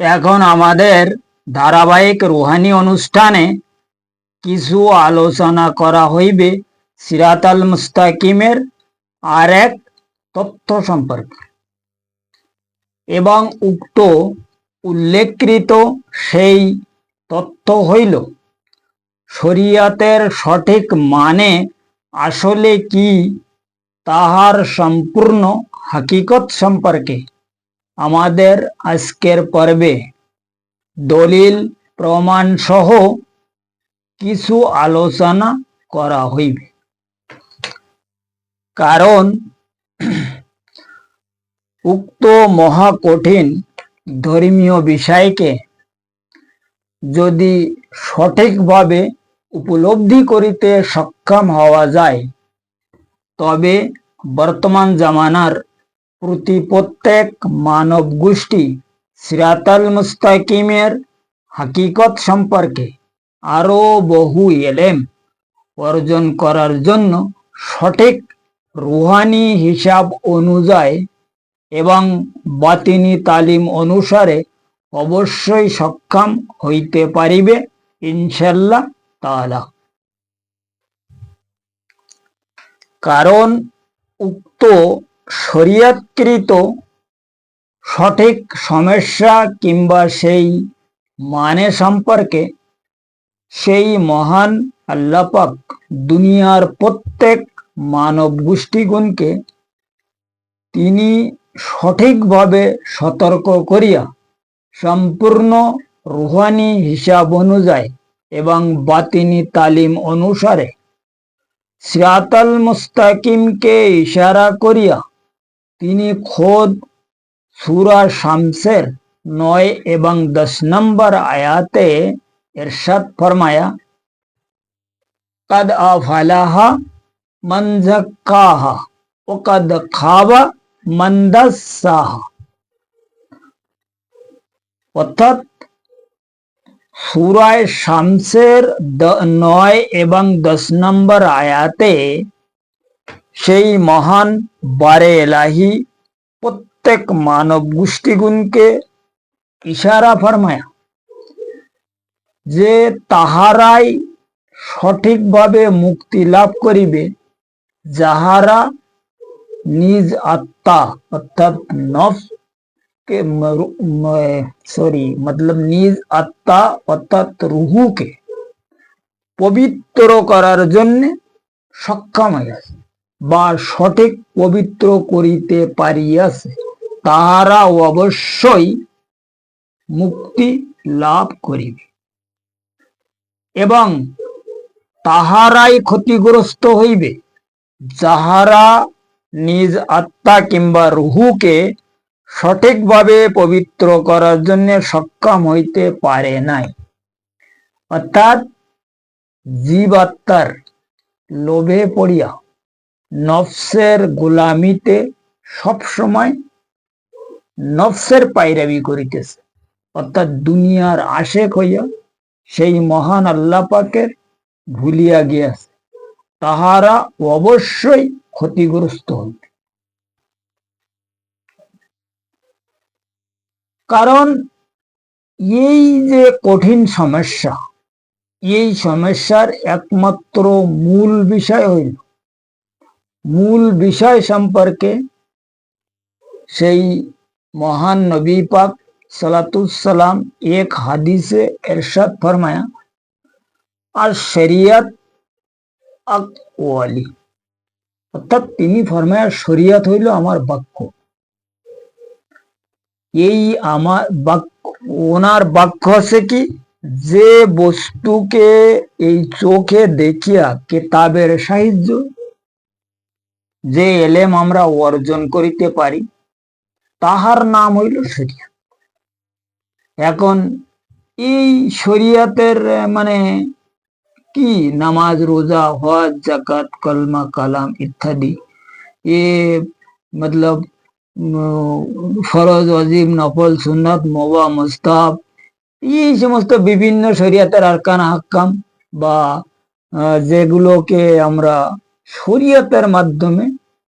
এখন আমাদের ধারাবাহিক রুহানি অনুষ্ঠানে কিছু আলোচনা করা হইবে সিরাত আল মুস্তাকিমের আর এক তথ্য সম্পর্কে। এবং উক্ত উল্লেখকৃত সেই তথ্য হইল, শরিয়াতের সঠিক মানে আসলে কি, তাহার সম্পূর্ণ হাকিকত সম্পর্কে। আমাদের আজকের পর্বে দলিল প্রমাণ সহ কিছু আলোচনা করা হইবে। কারণ উক্ত মহা কঠিন ধর্মীয় বিষয়কে যদি সঠিকভাবে উপলব্ধি করিতে সক্ষম হওয়া যায়, তবে বর্তমান জামানার প্রতি প্রত্যেক মানব গোষ্ঠী সিরাতাল মুস্তাকিমের হাকিকত সম্পর্কে আরও বহু এলেম অর্জন করার জন্য সঠিক রুহানি হিসাব অনুযায়ী এবং বাতিনি তালিম অনুসারে অবশ্যই সক্ষম হইতে পারিবে ইনশাল্লাহ তালা কারণ উক্ত শরীয়তকৃত সঠিক সমস্যা কিংবা সেই মানে সম্পর্কে সেই মহান আল্লাপাক দুনিয়ার প্রত্যেক মানব গোষ্ঠীগুণকে তিনি সঠিকভাবে সতর্ক করিয়া সম্পূর্ণ রুহানি হিসাব অনুযায়ী এবং বাতিনি তালিম অনুসারে সিরাতাল মুস্তাকিমকে ইশারা করিয়া তিনি খোদ সুরা শামসের নয় এবং দশ নম্বর আয়াতে এরশাদ ফরমায়া, কদ আফালাহা মান জাক্কাহা ও কদ খাবা মান দাসাহা। অর্থাৎ সুরায় শামসের দ- নয় এবং দশ নম্বর আয়াতে সেই মহান বারে এলাহি প্রত্যেক মানব গোষ্ঠীগুণকে ইশারা ফরমায়া, যে তাহারাই সঠিকভাবে মুক্তি লাভ করিবে, যাহারা নিজ আত্মা অর্থাৎ নফ কে সরি মতলব নিজ আত্মা অর্থাৎ রুহুকে পবিত্র করার জন্য সক্ষম হইয়াছে। বা সঠিক পবিত্র করিতে পারিয়াছে, তাহারা অবশ্যই মুক্তি লাভ করিবে। এবং তাহারাই ক্ষতিগ্রস্ত হইবে, যাহারা নিজ আত্মা কিংবা রুহুকে সঠিকভাবে পবিত্র করার জন্য সক্ষম হইতে পারে নাই। অর্থাৎ জীব আত্মার লোভে পড়িয়া নফসের গোলামিতে সবসময় নফসের পাইরাবি করিতেছে। অর্থাৎ দুনিয়ার আশেক হইয়া সেই মহান আল্লাহ পাকের ভুলিয়া গিয়াছে। তাহারা অবশ্যই ক্ষতিগ্রস্ত হইবে। কারণ এই যে কঠিন সমস্যা, এই সমস্যার একমাত্র মূল বিষয় হইল মূল বিষয় সম্পর্কে সেই মহান নবী পাক সালাতুসালাম এক হাদিসে এরশাদ ফরমায়া, আর শরিয়ত আকওয়ালি অর্থাৎ তিনি ফরমায়া, শরিয়ত হইল আমার বাক্য। এই আমার বাক্য, ওনার বাক্য হচ্ছে কি? যে বস্তুকে এই চোখে দেখিয়া কেতাবের সাহায্য যে এলেম আমরা অর্জন করিতে পারি, তাহার নাম হইল শরিয়াত এখন এই শরিয়াতের মানে কি নামাজ, রোজা, হজ জাকাত কলমা, কালাম ইত্যাদি, এ মতলব ফরজ অজিব নফল, সুন্নত, মোবা মুস্তাব এই সমস্ত বিভিন্ন শরিয়াতের আরকান, হাক্কাম বা যেগুলোকে আমরা শরিয়তের মাধ্যমে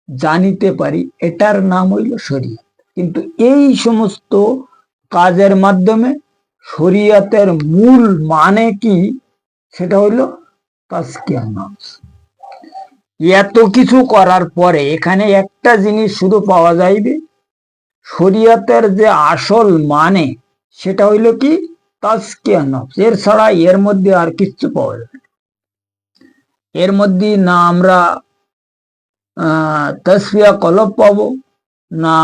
জানিতে পারি, এটার নাম হইল শরিয়ত। কিন্তু এই সমস্ত কাজের মাধ্যমে শরীয়তের মূল মানে কি, সেটা হইল এত কিছু করার পরে এখানে একটা জিনিস শুধু পাওয়া যাইবে, শরীয়তের যে আসল মানে সেটা হইল কি তাস্কিয়া এর ছাড়া এর মধ্যে আর কিচ্ছু পাওয়া যাবে। এর মধ্যে না আমরা তসফিয়া কলব পাবো, না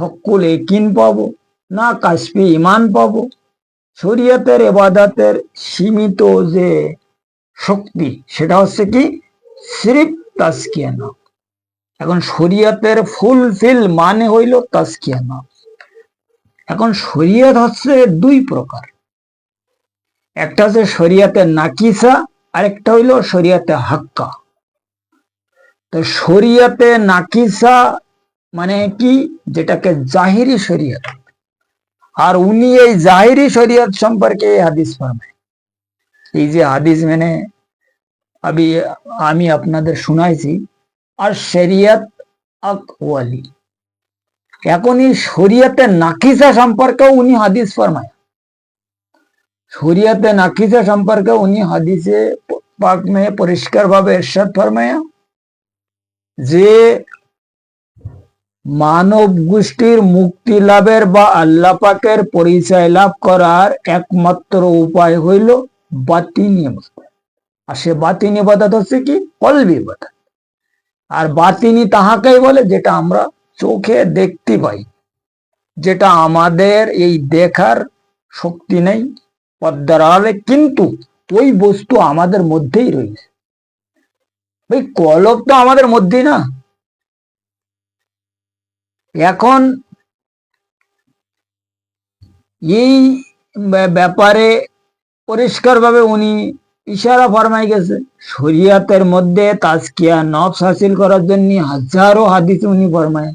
হকুল একিন পাবো, না কাশফি ইমান পাবো। শরীয়তের এবাদাতের সীমিত যে শক্তি, সেটা হচ্ছে কি? সিরিফ তাস্কিয়া নফস এখন শরীয়তের ফুলফিল মানে হইল তাস্কিয়া এখন শরীয়ত হচ্ছে দুই প্রকার। একটা হচ্ছে শরীয়তে নাকিসা, আরেকটা হইল শরীয়তে হাক্কা। তো শরীয়তে নাকিসা মানে কি যেটাকে জাহিরি শরীয়ত আর উনি এই জাহিরি শরীয়ত সম্পর্কে এই হাদিস ফরমায় এই যে হাদিস মানে আমি আমি আপনাদের শুনাইছি আর শরিয়ত আকওয়ালি এখন এই শরীয়তে নাকিসা সম্পর্কেও উনি হাদিস ফরমায় শরীয়তে নাকিসা সম্পর্কে উনি হাদিসে পাক মে পরিষ্কার ভাবে এরশাদ ফরমায়া যে মানব গোষ্ঠীর মুক্তি লাভের বা আল্লাহ পাকের পরিচয় লাভ করার একমাত্র উপায় হইল বাতিনি আর সে বাতিনি বাদাত হচ্ছে কি? কলবি বাদাত আর বাতিনি তাহাকেই বলে যেটা আমরা চোখে দেখতে পাই। যেটা আমাদের এই দেখার শক্তি নেই পদ্মার কিন্তু ওই বস্তু আমাদের মধ্যেই রয়েছে। ওই কলব তো আমাদের মধ্যেই না। এখন এই ব্যাপারে ব্যাপারে পরিষ্কারভাবে উনি ইশারা ফরমাই গেছে। শরিয়াতের মধ্যে তাজকিয়া, নফস হাসিল করার জন্য হাজারো হাদিস উনি ফরমায়।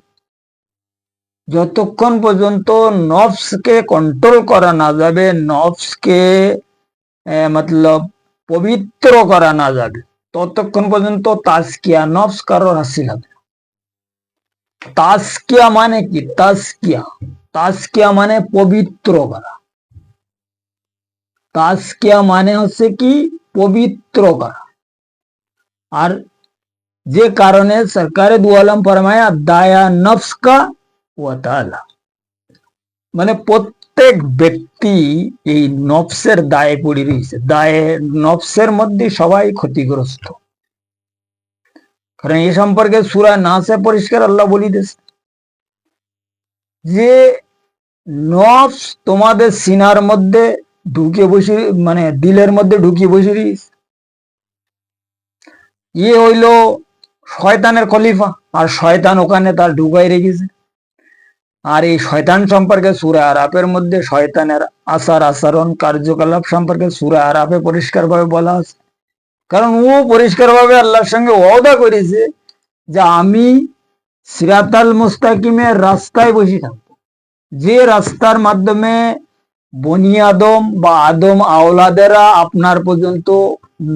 যতক্ষণ পর্যন্ত নফসকে কন্ট্রোল করা না যাবে, নফসকে মতলব পবিত্র করা না যাবে। ততক্ষণ পর্যন্ত তাজকিয়া নফস কারোর হাসিল হবে না। তাজকিয়া মানে কি? তাজকিয়া। তাজকিয়া মানে পবিত্র করা। তাজকিয়া মানে হচ্ছে কি? পবিত্র করা। আর যে কারণে সরকারে দুয়ালম ফরমায়া, দায়া নফস কা ওয়াতালা মানে প্রত্যেক ব্যক্তি এই নফসের দায়ে পড়ে রয়েছে। দায়ে, নফসের মধ্যে সবাই ক্ষতিগ্রস্ত। কারণ এ সম্পর্কে সুরা নাসে পরিষ্কার আল্লাহ বলিতেছে যে, নফস তোমাদের সিনার মধ্যে ঢুকে বসে মানে দিলের মধ্যে ঢুকিয়ে বসে রয়েছে। ইয়ে হইল শয়তানের খলিফা, আর শয়তান ওখানে তার ঢুকাই রেখেছে। আর এই শয়তান সম্পর্কে সুরা আরাপের মধ্যে শয়তানের আচার আচরণ কার্যকলাপ সম্পর্কে সুরা আরাপে পরিষ্কার ভাবে বলা আছে। কারণ ও পরিষ্কার ভাবে আল্লাহর সঙ্গে ওয়াদা করেছে যে আমি সিরাতাল মুস্তাকিমের রাস্তায় বসে থাকব। যে রাস্তার মাধ্যমে বনি আদম বা আদম আওলাদেরা আপনার পর্যন্ত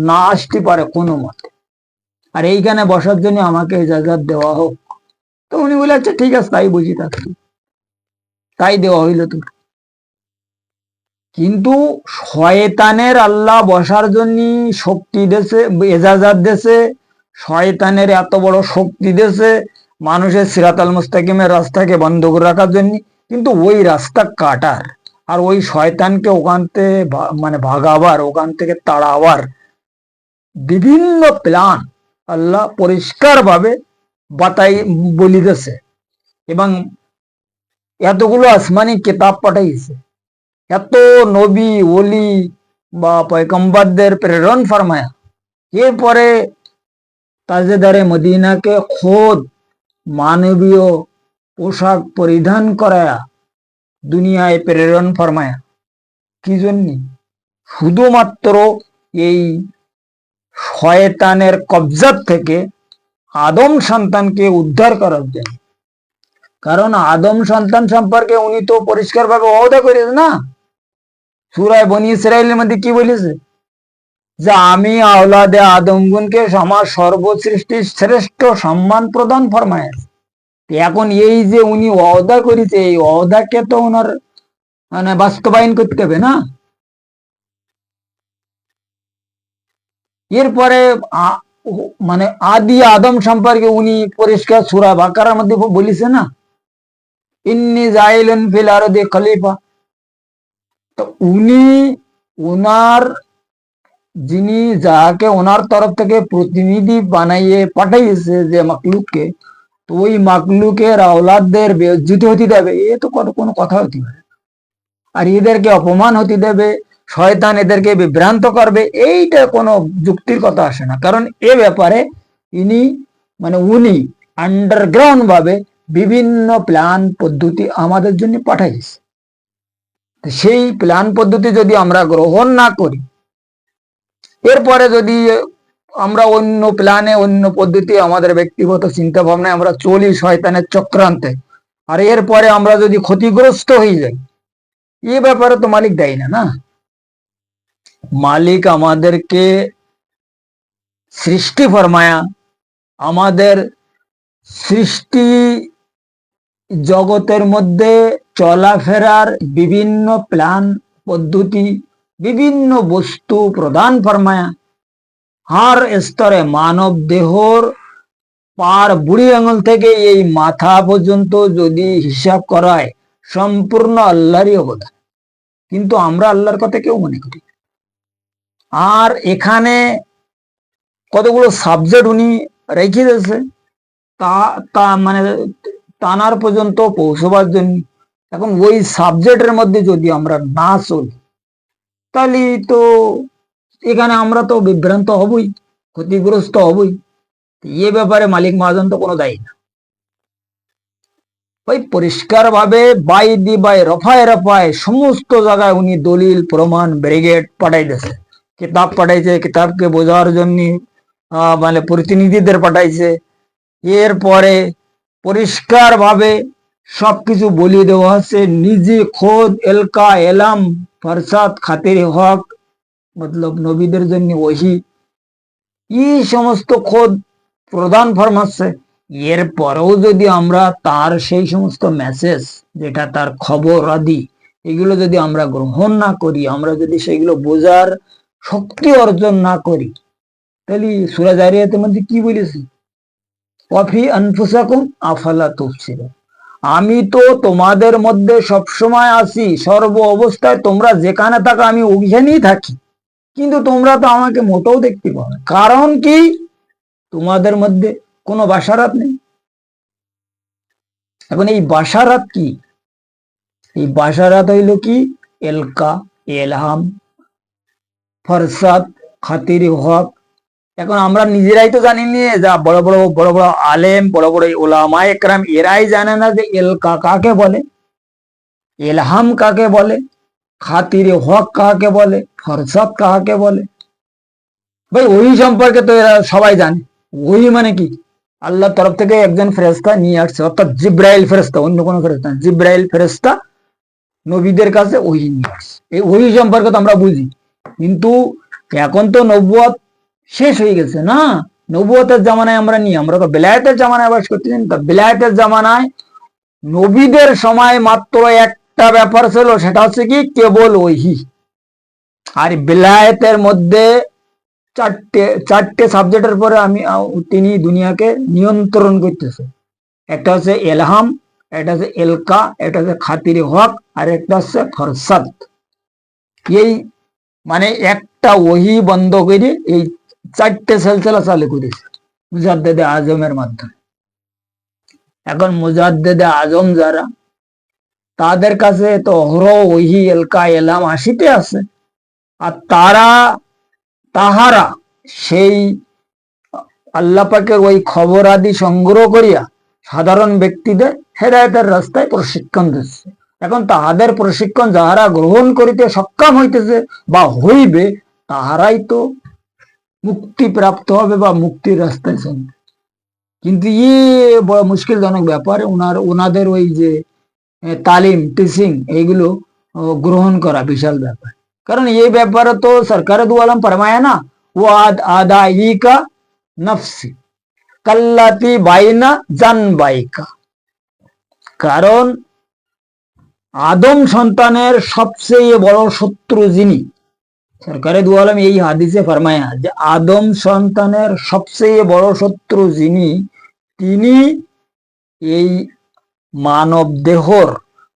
না আসতে পারে কোনো মতে। আর এইখানে বসার জন্য আমাকে ইজাজত দেওয়া হোক। তো উনি বলে আচ্ছা ঠিক আছে, তাই বুঝি থাকছি। তাই দেওয়া হইল তো। কিন্তু শয়তানের আল্লাহ বসার জন্য শক্তি দেছে, এজাজাত দেছে, শয়তানের এত বড় শক্তি দেছে, মানুষের সিরাতাল মুস্তাকিমের রাস্তাকে বন্ধ করে রাখার জন্য কিন্তু ওই রাস্তা কাটার, আর ওই শয়তানকে ওখান থেকে মানে ভাগাবার, ওখান থেকে তাড়াবার বিভিন্ন প্ল্যান আল্লাহ পরিষ্কার ভাবে বাতাই বলিতেছে এবং এতগুলো আসমানি কিতাব পাঠাইছে। এত নবী, ওলি বা পয়গম্বরদের প্রেরণ ফরমায়া। এরপরে তাজেদারে মদিনাকে খোদ মানবীয় পোশাক পরিধান করায়া দুনিয়ায় প্রেরণ ফরমায়া। কি জন্য? শুধুমাত্র এই শয়তানের কবজাত থেকে আদম সন্তানকে উদ্ধার করার জন্য। কারণ আদম সন্তান সম্পর্কে উনি তো পরিষ্কার ভাবে অবদা করেছে না? সুরায় বনি ইসরায়েলের মধ্যে কি বলেছে? যে আমি আওলাদে আদমগুনকে আমার সর্বসৃষ্টির শ্রেষ্ঠ সম্মান প্রদান ফরমায়। এখন এই যে উনি অদা করেছে, এই অদাকে তো ওনার মানে বাস্তবায়ন করতে হবে না? এরপরে মানে আদি আদম সম্পর্কে উনি পরিষ্কার সুরা বাকারার মধ্যে বলিছে না? যিনি যাকে ওনার তরফ থেকে প্রতিনিধি বানাইয়ে পাঠাইছে যে মাকলুককে, তো ওই বেজ্জুতি হতে দেবে। এ তো কোনো কথা হতে পারে আর এদেরকে অপমান হতে দেবে, শয়তান এদেরকে বিভ্রান্ত করবে, এইটা কোনো যুক্তির কথা আসে না। কারণ এ ব্যাপারে ইনি মানে উনি আন্ডারগ্রাউন্ড ভাবে বিভিন্ন প্ল্যান পদ্ধতি আমাদের জন্য পাঠাইছে সেই প্ল্যান পদ্ধতি যদি আমরা গ্রহণ না করি, এরপরে যদি আমরা অন্য প্ল্যানে অন্য পদ্ধতি, আমাদের ব্যক্তিগত চিন্তা ভাবনায় আমরা চলি শয়তানের চক্রান্তে, আর এরপরে আমরা যদি ক্ষতিগ্রস্ত হয়ে যাই, এ ব্যাপারে তো মালিক দেয় না না? মালিক আমাদেরকে সৃষ্টি ফরমায়া, আমাদের সৃষ্টি জগতের মধ্যে চলাফেরার বিভিন্ন প্ল্যান, পদ্ধতি, বিভিন্ন বস্তু প্রদান ফরমায়া। হার স্তরে মানব দেহর পার বুড়ি আঙুল থেকে এই মাথা পর্যন্ত যদি হিসাব করায়, সম্পূর্ণ আল্লাহরই অবদান। কিন্তু আমরা আল্লাহর কথা কেউ মনে করি আর এখানে কতগুলো সাবজেক্ট উনি রেখে দিয়েছে, তা তা মানে টানার পর্যন্ত পৌঁছবার জন্য। এখন ওই সাবজেক্টের মধ্যে যদি আমরা না চলি, তাহলে তো এখানে আমরা তো বিভ্রান্ত হবই, ক্ষতিগ্রস্ত হবই। এ ব্যাপারে মালিক মহাজন তো কোনো দায়ী না। ওই পরিষ্কার ভাবে বাই দি বাই, রফায় রফায় সমস্ত জায়গায় উনি দলিল, প্রমাণ, ব্রিগেড পাঠাই দিয়েছে। কিতাব পাঠাইছে, কিতাবকে বোঝার জন্য মানে প্রতিনিধিদের পাঠাইছে। এরপরে পরিষ্কার ভাবে সবকিছু বলিয়ে দেওয়া হচ্ছে নিজে খোদ এলকা এলাম, ফরসাদ খাতির হক, মতলব নবীদের জন্য ওহি। এই সমস্ত খোদ প্রদান ফরমাচ্ছে। এরপরেও যদি আমরা তার সেই সমস্ত মেসেজ যেটা তার খবর, আদি, এগুলো যদি আমরা গ্রহণ না করি, আমরা যদি সেগুলো বোঝার শক্তি অর্জন না করি, তাহলে সুরাজ আরিয়াতের মধ্যে কি বলেছি? অফি আনফুসাকুম আফালা তুফসির আমি তো তোমাদের মধ্যে সবসময় আছি, সর্ব অবস্থায় তোমরা যেখানে থাকো আমি ওইখানেই থাকি। কিন্তু তোমরা তো আমাকে মোটেও দেখতে পাও কারণ কি? তোমাদের মধ্যে কোনো বাসারাত নেই। এখন এই বাসারাত কি? এই বাসারাত হইল কি? এলকা, এলহাম, ফরসাদ, খাতির হক এখন আমরা নিজেরাই তো জানি নিয়ে যা, বড় বড় বড় বড় আলেম, বড় বড় ওলামা একরাম, এরাই জানে না যে এলকা কাকে বলে, এলহাম কাকে বলে, খাতিরে হক কাকে বলে, ফরসাদ কাকে বলে। ভাই, ওই সম্পর্কে তো এরা সবাই জানে। ওই মানে কি? আল্লাহর তরফ থেকে একজন ফেরেস্তা নিয়ে আসছে, অর্থাৎ জিব্রাইল ফেরেস্তা অন্য কোনো ফেরেস্তা। জিব্রাইল ফেরেস্তা নবীদের কাছে ওই নিয়ে আসছে। এই ওই সম্পর্কে তো আমরা বুঝি। কিন্তু এখন তো নব্বত শেষ হয়ে গেছে, না? নবুয়তের জামানায় আমরা নিই। আমরা তো বেলায়েতের জামানায় বাস করতেছি তা বেলায়েতের জামানায় নবীদের সময় মাত্র একটা ব্যাপার ছিল, সেটা হচ্ছে কি? কেবল ওহি। আর বেলায়েতের মধ্যে চারটে চারটে সাবজেক্টের পরে আমি তিনি দুনিয়াকে নিয়ন্ত্রণ করতেছে। একটা হচ্ছে এলহাম, একটা হচ্ছে এলকা, একটা হচ্ছে খাতিরে হক, আর একটা হচ্ছে ফরসাদ। এই মানে একটা ওহি বন্ধ করে এই চারটে সেলসেলা চালু করেছে, মুজাদ্দেদে আজমের মাধ্যমে। এখন মুজাদ্দেদে আজম যারা, তাদের কাছে তো অহরহ ওহি এলকা এলাম আসিতে আছে। আর তারা, তাহারা সেই আল্লাহ পাকের ওই খবর আদি সংগ্রহ করিয়া সাধারণ ব্যক্তিদের হেদায়তের রাস্তায় প্রশিক্ষণ দিচ্ছে। এখন তাহাদের প্রশিক্ষণ যাহারা গ্রহণ করিতে সক্ষম হইতেছে বা হইবে, তাহারাই তো মুক্তি প্রাপ্ত হবে বা মুক্তির রাস্তায় চলবে। কিন্তু ইয়ে বড় মুশকিলজনক ব্যাপার ওনার ওনাদের ওই যে তালিম, টিচিং, এইগুলো গ্রহণ করা বিশাল ব্যাপার। কারণ এই ব্যাপারে তো সরকার দুয়ালাম ফরমায় না ও আদ আদা ই কা নফসি, কাল্লাতি বাইনা জান বাইকা। কারণ আদম সন্তানের সবচেয়ে বড় শত্রু যিনি সরকারে দু আলম এই হাদিসে ফরমায়া যে আদম সন্তানের সবচেয়ে বড় শত্রু যিনি, তিনি এই মানব দেহর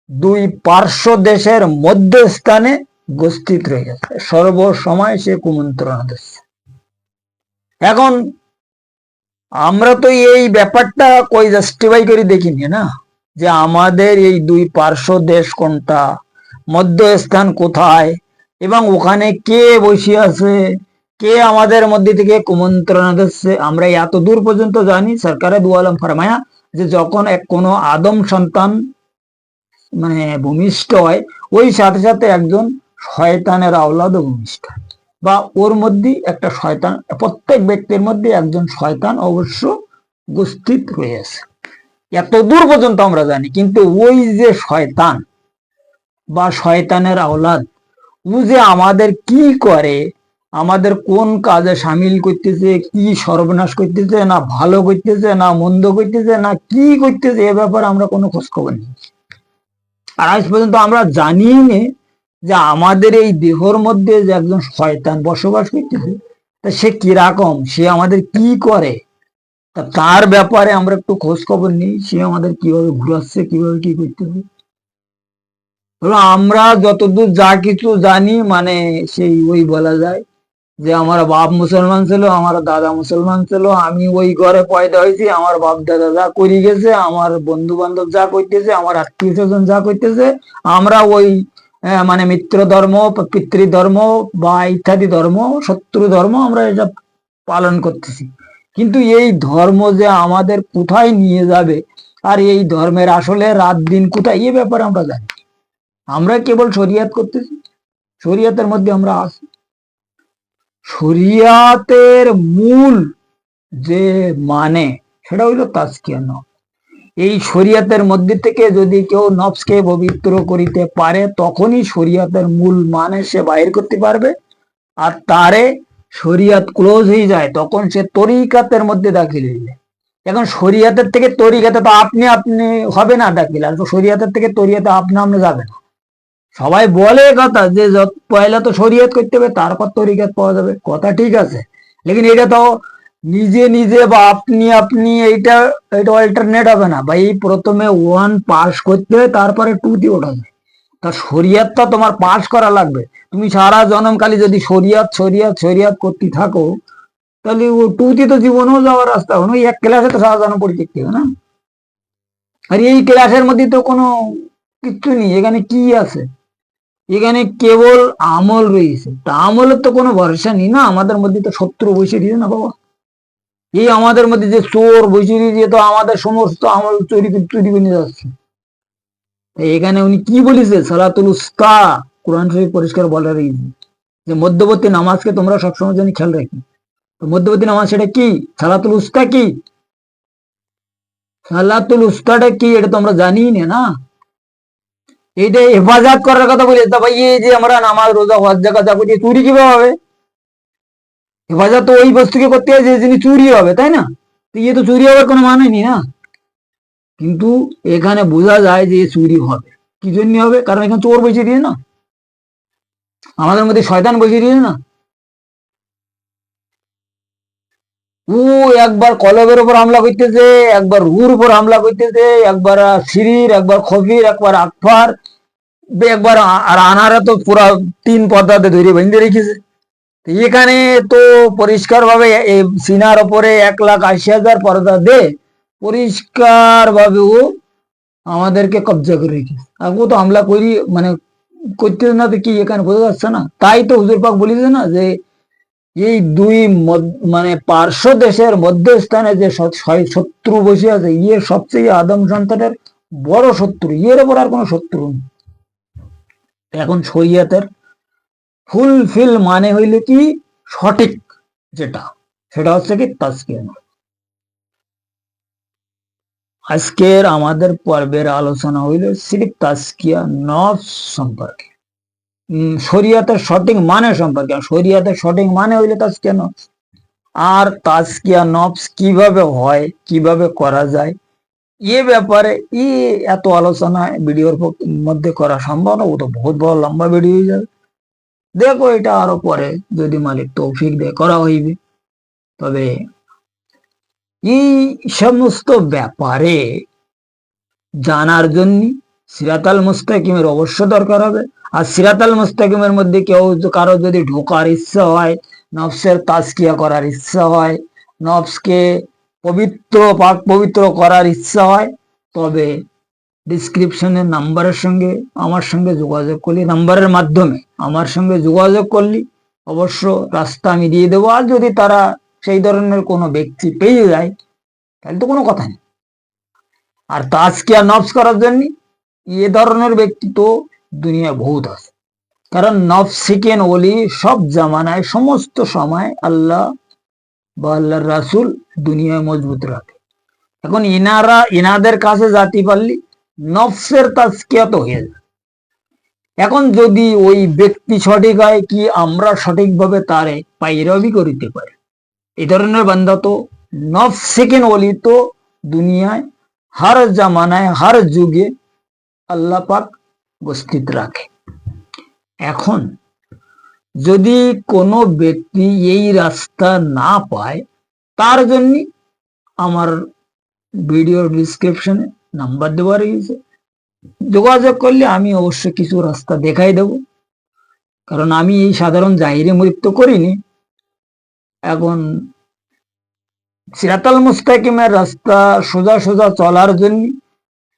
দুই পার্শ্ব দেশের মধ্যস্থানে উপস্থিত রয়েছে সর্বসময় সে কুমন্ত্রণা দিচ্ছে। এখন আমরা তো এই ব্যাপারটা কই জাস্টিফাই করে দেখিনি না? যে আমাদের এই দুই পার্শ্ব দেশ কোনটা, মধ্যস্থান কোথায় এবং ওখানে কে বসে আছে? কে আমাদের মধ্যে থেকে কুমন্ত্রণা দিচ্ছে? আমরা এত দূর পর্যন্ত জানি। সরকারে দু আলম ফরমায়া যে যখন এক কোনো আদম সন্তান মানে ভূমিষ্ঠ হয়, ওই সাথে সাথে একজন শয়তানের আওলাদও ভূমিষ্ঠ বা ওর মধ্যে একটা শয়তান, প্রত্যেক ব্যক্তির মধ্যে একজন শয়তান অবশ্য উপস্থিত রয়েছে। এত দূর পর্যন্ত আমরা জানি, কিন্তু ওই যে শয়তান বা শয়তানের আওলাদ যে আমাদের কি করে? আমাদের কোন কাজে সামিল করতেছে, কি সর্বনাশ করতেছে, না ভালো করতেছে, না মন্দ করতেছে, না কি করতেছে, এ ব্যাপারে আমরা কোনো খোঁজ খবর নেই। আর আজ পর্যন্ত আমরা জানি যে আমাদের এই দেহর মধ্যে যে একজন শয়তান বসবাস করতেছে, তা সে কীরকম? সে আমাদের কি করে? তা তার ব্যাপারে আমরা একটু খোঁজ খবর নিই, সে আমাদের কীভাবে ঘুরাচ্ছে, কীভাবে কি করতেছে। আমরা যতদূর যা কিছু জানি মানে সেই ওই বলা যায় যে আমার বাপ মুসলমান ছিল, আমার দাদা মুসলমান ছিল, আমি ওই ঘরে পয়দা হয়েছি, আমার বাপ দাদা যা করি গেছে, আমার বন্ধু বান্ধব যা করতেছে, আমার আত্মীয় স্বজন যা করতেছে, আমরা ওই মানে মিত্র ধর্ম পিতৃ ধর্ম বা ইত্যাদি ধর্ম, শত্রু ধর্ম আমরা এটা পালন করতেছি কিন্তু এই ধর্ম যে আমাদের কোথায় নিয়ে যাবে, আর এই ধর্মের আসলে রাত দিন কোথায়, এ ব্যাপারে আমরা জানি। আমরা কেবল শরিয়াত করতেছি, শরিয়াতের মধ্যে আমরা আছি। শরিয়াতের মূল যে মানে সেটা হইল তাজকিয়া নফস। এই শরিয়াতের মধ্যে থেকে যদি কেউ নফসকে পবিত্র করিতে পারে, তখনই শরিয়াতের মূল মানে সে বাইর করতে পারবে। আর তারে শরিয়াত ক্লোজ হয়ে যায়, তখন সে তরিকাতের মধ্যে দাখিল হয়ে যায়। এখন শরিয়াতের থেকে তরিকাতে তো আপনি আপনি হবে না দাখিল। আর শরিয়াতের থেকে তরিয়াতে আপনি আপনি যাবে না। সবাই বলে কথা যে যত- পয়লা তো শরিয়ত করতে হবে, তারপর তরিকাত পাওয়া যাবে। কথা ঠিক আছে। লেকিন এটা তো নিজে নিজে বা আপনি আপনি এইটা, এটা অল্টারনেট হবে না। এই প্রথমে ওয়ান পাস করতে হবে তারপরে টু দিয়ে ওঠা যায়। তা শরিয়াতটা তোমার পাস করা লাগবে। তুমি সারা জনমকালী যদি শরিয়াত শরিয়াত শরিয়াত করতে থাকো, তাহলে ও টু দিয়ে তো জীবনেও যাওয়ার রাস্তা হবে এক ক্লাসে তো সারা জনম পড়ে হবে না। আর এই ক্লাসের মধ্যে তো কোনো কিচ্ছু নেই। এখানে কি আছে? এখানে কেবল আমল রয়েছে। তা আমলের তো কোনো ভরসা নেই না, আমাদের মধ্যে তো শত্রু বসে দিয়েছে না বাবা। এই আমাদের মধ্যে যে চোর বসে দিয়ে তো আমাদের সমস্ত আমল চুরি চুরি করে নিয়ে যাচ্ছে। এখানে উনি কি বলেছে? সালাতুল উস্তা কোরআন শরীফ পরিষ্কার বলে রয়েছে যে মধ্যবর্তী নামাজকে তোমরা সবসময় জানি খেয়াল রাখি। তো মধ্যবর্তী নামাজ সেটা কি? সালাতুল উস্তা কি? সালাতুল উস্তাটা কি? এটা তো আমরা জানি না? এইটা হেফাজত করার কথা বলি তা ভাই, এই যে আমরা নামাজ রোজা চুরি কীভাবে হবে? হেফাজত তো ওই বস্তুকে করতে যে চুরি হবে, তাই না? ইয়ে তো চুরি হওয়ার কোনো মানে না? কিন্তু এখানে বোঝা যায় যে চুরি হবে। কি জন্য হবে? কারণ এখানে চোর বসিয়ে দিয়ে না? আমাদের মধ্যে শয়তান বসিয়ে দিয়ে না? ও, একবার কলবের উপর হামলা করতেছে, একবার রুর উপর হামলা করতেছে, একবার সিরির একবার খফির, একবার আকফার, একবার আর আনারা তো পুরা তিন পর্দাতে ধরে বেঁধে রেখেছে। এখানে তো পরিষ্কার ভাবে সিনার ওপরে এক লাখ আশি হাজার পর্দা দে পরিষ্কার ভাবে ও আমাদেরকে কবজা করে রেখেছে। আর ও তো হামলা করি মানে করতে না তো কি এখানে বোঝা যাচ্ছে না। তাই তো হুজুর পাক বলেছে না যে এই দুই মানে পার্শ্ব দেশের মধ্যস্থানে যে শত্রু বসে আছে ইয়ে সবচেয়ে আদম সন্তানের বড় শত্রু, ইয়ের ওপর আর কোনো শত্রু নেই। এখন শরিয়াতের ফুলফিল মানে হইলে কি? সঠিক যেটা, সেটা হচ্ছে কি তাস্কিয়া আজকের আমাদের পর্বের আলোচনা হইল সিরিফ তাস্কিয়া নফস সম্পর্কে। শরিয়াতের সঠিক মানে সম্পর্কে শরিয়াতের সঠিক মানে হইলে তাস্কিয়া নফস আর তাজকিয়া নফস কীভাবে হয়, কীভাবে করা যায়? এ ব্যাপারে ই এত আলোচনা ভিডিওর মধ্যে করা সম্ভব না, ও তো বহুত বড় লম্বা ভিডিও হয়ে যাবে। দেখো এটা আরও পরে যদি মালিক তৌফিক দেয় করা হইবে। তবে এই সমস্ত ব্যাপারে জানার জন্য সিরাতাল মুস্তাকিমের অবশ্য দরকার হবে। আর সিরাতাল মুস্তাকিমের মধ্যে কেউ কারও যদি ঢোকার ইচ্ছা হয়, নফসের তাজকিয়া করার ইচ্ছা হয়, নফসকে পবিত্র পাক, পবিত্র করার ইচ্ছা হয়, তবে ডিসক্রিপশনের নাম্বারের সঙ্গে, আমার সঙ্গে যোগাযোগ করলি, নাম্বারের মাধ্যমে আমার সঙ্গে যোগাযোগ করলি, অবশ্য রাস্তা আমি দিয়ে দেবো। আর যদি তারা সেই ধরনের কোনো ব্যক্তি পেয়ে যায়, তাহলে তো কোনো কথা নেই। আর তাজকিয়া নফস করার জন্য এ ধরনের ব্যক্তি তো দুনিয়া বহুত আছে। কারণ নফস শিখেন ওলি সব জামানায় সমস্ত সময় আল্লাহ বা আল্লাহর রাসুল দুনিয়ায় মজবুত রাখে। এখন ইনারা, ইনাদের কাছে জাতি পারলি নফসের তাজকিয়া তো হয়ে যায়। এখন যদি ওই ব্যক্তি সঠিক হয় কি আমরা সঠিকভাবে তারে পাইরবি করিতে পারি? এই ধরনের বান্দা তো নফ সেকেন্ড ওলি তো দুনিয়ায়, হার জামানায়, হার যুগে আল্লাহ পাক উপস্থিত রাখে। এখন যদি কোনো ব্যক্তি এই রাস্তা না পায়, তার জন্য আমার ভিডিও ডিসক্রিপশনে নাম্বার দেওয়া রয়েছে। যোগাযোগ করলে আমি অবশ্য কিছু রাস্তা দেখাই দেব। কারণ আমি এই সাধারণ জাহিরে মৃত্যু করিনি। এখন সিরাতাল মুস্তাকিমের রাস্তা সোজা সোজা চলার জন্য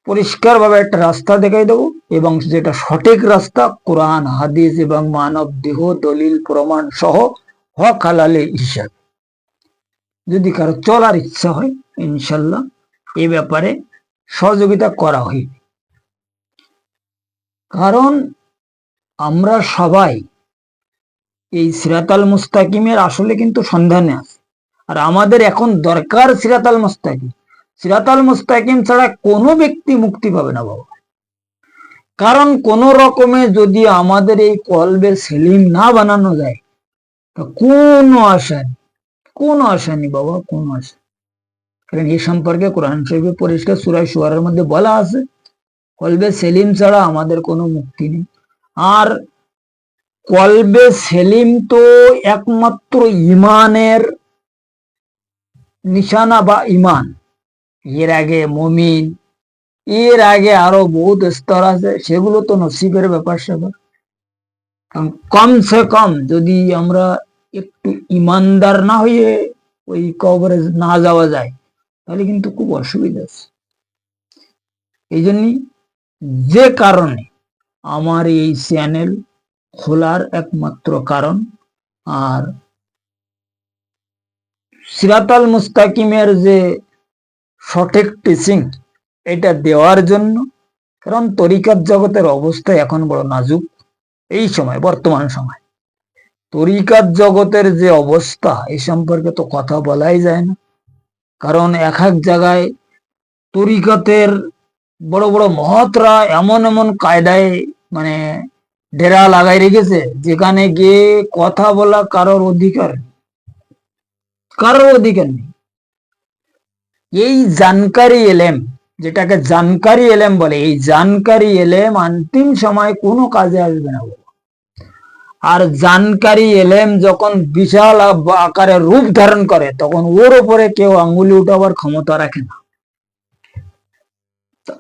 পরিষ্কারভাবে একটা রাস্তা দেখাই দেবো এবং যেটা সঠিক রাস্তা, কোরআন, হাদিস এবং মানব দেহ, দলিল, প্রমাণ সহ হক, হালালে হিসাবে। যদি কারও চলার ইচ্ছা হয়, ইনশাল্লাহ এ ব্যাপারে সহযোগিতা করা হইবে কারণ আমরা সবাই এই সিরাতাল মুস্তাকিমের আসলে কিন্তু সন্ধানে আছে। আর আমাদের এখন দরকার সিরাতাল মুস্তাকিম। সিরাতাল মুস্তাকিম ছাড়া কোনো ব্যক্তি মুক্তি পাবে না বাবা। কারণ কোন রকমে যদি আমাদের এই কলবে সেলিম না বানানো যায়, তা কোনো আশা নেই। কোনো আশা নেই বাবা, কোনো আশা কারণ এই সম্পর্কে কোরআন শরীফে পরিষ্কার সুরাই সুয়ারের মধ্যে বলা আছে, কলবে সেলিম ছাড়া আমাদের কোনো মুক্তি নেই। আর কলবে সেলিম তো একমাত্র ইমানের নিশানা বা ইমান। এর আগে মমিন, এর আগে আরও বহুত স্তর আছে, সেগুলো তো নসিবের ব্যাপার স্যাপার। কারণ কমসে কম যদি আমরা একটু ইমানদার না হয়ে ওই কবরে না যাওয়া যায়, তাহলে কিন্তু খুব অসুবিধা আছে। এই জন্যই যে কারণে আমার এই চ্যানেল খোলার একমাত্র কারণ, আর সিরাতাল মুস্তাকিমের যে সঠিক টিচিং এটা দেওয়ার জন্য, কারণ তরিকাত জগতের অবস্থা এখন বড় নাজুক, এই সময়, বর্তমান সময়। তরিকাত জগতের যে অবস্থা এই সম্পর্কে তো কথা বলাই যায় না। কারণ এক এক জায়গায় তরিকাতের বড় বড় মহতরা এমন এমন কায়দায় মানে ডেরা লাগাই রেখেছে, যেখানে গিয়ে কথা বলা কারোর অধিকার। কারোর অধিকার নেই। এই জানকারি এলেম, যেটাকে জানকারি এলেম বলে, এই জানকারি এলেম অন্তিম সময় কোনো কাজে আসবে না আর জানকারি এলেম যখন বিশাল আকারে রূপ ধারণ করে, তখন ওর উপরে কেউ আঙ্গুলি উঠাবার ক্ষমতা রাখে না।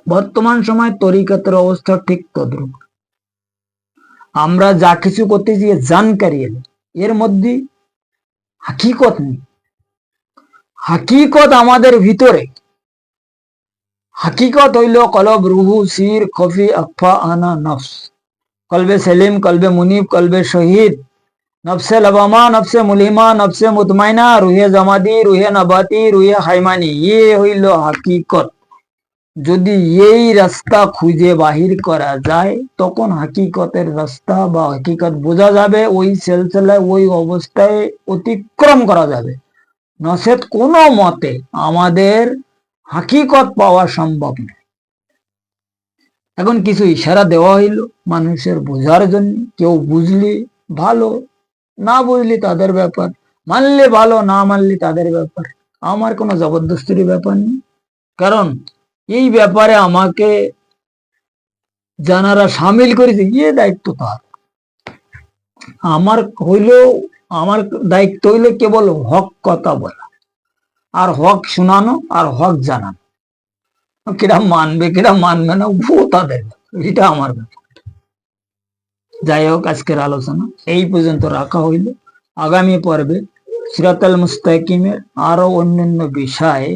বর্তমান সময় তরিকাতের অবস্থা ঠিক তদ্রুপ। আমরা যা কিছু করতেছি জানকারি এলে এর মধ্যে হাকিকত নেই। হাকিকত আমাদের ভিতরে। হাকিকত হইল কলব রুহু, সির খফি আফা, আনা, নফস। কলবে সেলিম, কলবে মুনিব, কলবে শহীদ। নফসে লবামা নফসে মুলিমা, নফসে মুতমাইনা, রুহে জামাদি, রুহে নবাতি, রুহে হাইমানি। ইয়ে হইল হাকিকত। যদি এই রাস্তা খুঁজে বাহির করা যায়, তখন হাকিকতের রাস্তা বা হাকিকত বোঝা যাবে, ওই সেলসেলায়, ওই অবস্থায় অতিক্রম করা যাবে। নসেত কোনো মতে আমাদের হাকিকত পাওয়া সম্ভব নয়। এখন কিছু ইশারা দেওয়া হইল মানুষের বোঝার জন্য। কেউ বুঝলি ভালো, না বুঝলি তাদের ব্যাপার, মানলে ভালো, না মানলে তাদের ব্যাপার। আমার কোনো জবরদস্তির ব্যাপার নেই। কারণ এই ব্যাপারে আমাকে জানারা সামিল করেছে ইয়ে দায়িত্ব তার। আমার হইল আমার দায়িত্ব হইলে কেবল হক কথা বলা। আর হক শোনানো আর হক জানানো। কিরা মানবে কিরা মানবে না ও তাদের এটা আমার ব্যাপার। যাই হোক, আজকের আলোচনা এই পর্যন্ত রাখা হইল। আগামী পর্বে সিরাতাল মুস্তাকিমের আরও অন্যান্য বিষয়ে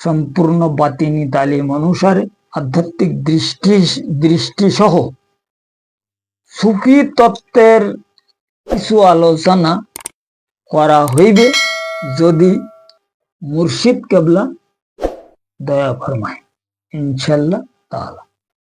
সম্পূর্ণ বাতিনি তালিম অনুসারে আধ্যাত্মিক দৃষ্টি দৃষ্টি সহ সুফি তত্ত্বের কিছু আলোচনা করা হইবে যদি মুর্শিদ কেবলা দয়া ফরমায়। ইনশাল্লাহ তাআলা।